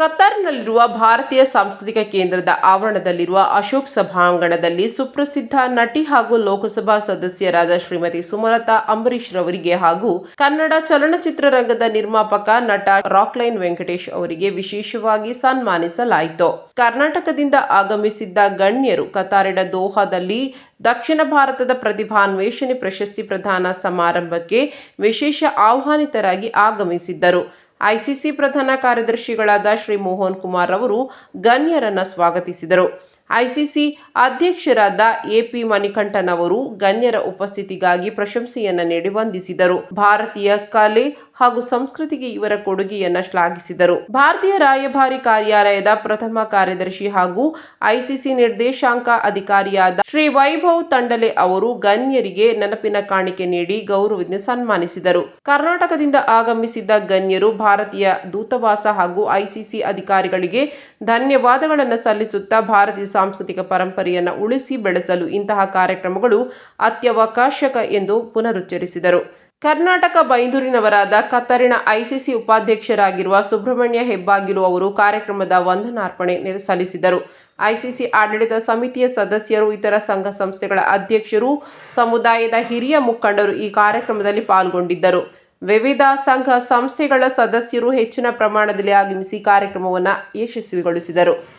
ಕತಾರ್ನಲ್ಲಿರುವ ಭಾರತೀಯ ಸಾಂಸ್ಕೃತಿಕ ಕೇಂದ್ರದ ಆವರಣದಲ್ಲಿರುವ ಅಶೋಕ್ ಸಭಾಂಗಣದಲ್ಲಿ ಸುಪ್ರಸಿದ್ಧ ನಟಿ ಹಾಗೂ ಲೋಕಸಭಾ ಸದಸ್ಯರಾದ ಶ್ರೀಮತಿ ಸುಮಲತಾ ಅಂಬರೀಶ್ ರವರಿಗೆ ಹಾಗೂ ಕನ್ನಡ ಚಲನಚಿತ್ರರಂಗದ ನಿರ್ಮಾಪಕ ನಟ ರಾಕ್ಲೈನ್ ವೆಂಕಟೇಶ್ ಅವರಿಗೆ ವಿಶೇಷವಾಗಿ ಸನ್ಮಾನಿಸಲಾಯಿತು. ಕರ್ನಾಟಕದಿಂದ ಆಗಮಿಸಿದ್ದ ಗಣ್ಯರು ಕತಾರಿನ ದೋಹಾದಲ್ಲಿ ದಕ್ಷಿಣ ಭಾರತದ ಪ್ರತಿಭಾನ್ವೇಷಣೆ ಪ್ರಶಸ್ತಿ ಪ್ರದಾನ ಸಮಾರಂಭಕ್ಕೆ ವಿಶೇಷ ಆಹ್ವಾನಿತರಾಗಿ ಆಗಮಿಸಿದ್ದರು. ಐಸಿಸಿ ಪ್ರಧಾನ ಕಾರ್ಯದರ್ಶಿಗಳಾದ ಶ್ರೀ ಮೋಹನ್ ಕುಮಾರ್ ಅವರು ಗಣ್ಯರನ್ನು ಸ್ವಾಗತಿಸಿದರು. ಐಸಿಸಿ ಅಧ್ಯಕ್ಷರಾದ ಎಪಿ ಮಣಿಕಂಠನ್ ಅವರು ಗಣ್ಯರ ಉಪಸ್ಥಿತಿಗಾಗಿ ಪ್ರಶಂಸೆಯನ್ನು ನೀಡಿ ವಂದಿಸಿದರು. ಭಾರತೀಯ ಕಲೆ ಹಾಗೂ ಸಂಸ್ಕೃತಿಗೆ ಇವರ ಕೊಡುಗೆಯನ್ನ ಶ್ಲಾಘಿಸಿದರು. ಭಾರತೀಯ ರಾಯಭಾರಿ ಕಾರ್ಯಾಲಯದ ಪ್ರಥಮ ಕಾರ್ಯದರ್ಶಿ ಹಾಗೂ ಐಸಿಸಿ ನಿರ್ದೇಶಾಂಕ ಅಧಿಕಾರಿಯಾದ ಶ್ರೀ ವೈಭವ್ ತಂಡಲೆ ಅವರು ಗಣ್ಯರಿಗೆ ನೆನಪಿನ ಕಾಣಿಕೆ ನೀಡಿ ಗೌರವದಿಂದ ಸನ್ಮಾನಿಸಿದರು. ಕರ್ನಾಟಕದಿಂದ ಆಗಮಿಸಿದ್ದ ಗಣ್ಯರು ಭಾರತೀಯ ದೂತವಾಸ ಹಾಗೂ ಐಸಿಸಿ ಅಧಿಕಾರಿಗಳಿಗೆ ಧನ್ಯವಾದಗಳನ್ನು ಸಲ್ಲಿಸುತ್ತಾ ಭಾರತೀಯ ಸಾಂಸ್ಕೃತಿಕ ಪರಂಪರೆಯನ್ನು ಉಳಿಸಿ ಬೆಳೆಸಲು ಇಂತಹ ಕಾರ್ಯಕ್ರಮಗಳು ಅತ್ಯವಕಾಶಕ ಎಂದು ಪುನರುಚ್ಚರಿಸಿದರು. ಕರ್ನಾಟಕ ಬೈಂದೂರಿನವರಾದ ಕತ್ತರಿನ ಐಸಿಸಿ ಉಪಾಧ್ಯಕ್ಷರಾಗಿರುವ ಸುಬ್ರಹ್ಮಣ್ಯ ಹೆಬ್ಬಾಗಿಲು ಅವರು ಕಾರ್ಯಕ್ರಮದ ವಂದನಾರ್ಪಣೆ ನೆರ- ಸಲ್ಲಿಸಿದರು. ಐಸಿಸಿ ಆಡಳಿತ ಸಮಿತಿಯ ಸದಸ್ಯರು, ಇತರ ಸಂಘ ಸಂಸ್ಥೆಗಳ ಅಧ್ಯಕ್ಷರು, ಸಮುದಾಯದ ಹಿರಿಯ ಮುಖಂಡರು ಈ ಕಾರ್ಯಕ್ರಮದಲ್ಲಿ ಪಾಲ್ಗೊಂಡಿದ್ದರು. ವಿವಿಧ ಸಂಘ ಸಂಸ್ಥೆಗಳ ಸದಸ್ಯರು ಹೆಚ್ಚಿನ ಪ್ರಮಾಣದಲ್ಲಿ ಆಗಮಿಸಿ ಕಾರ್ಯಕ್ರಮವನ್ನು ಯಶಸ್ವಿಗೊಳಿಸಿದರು.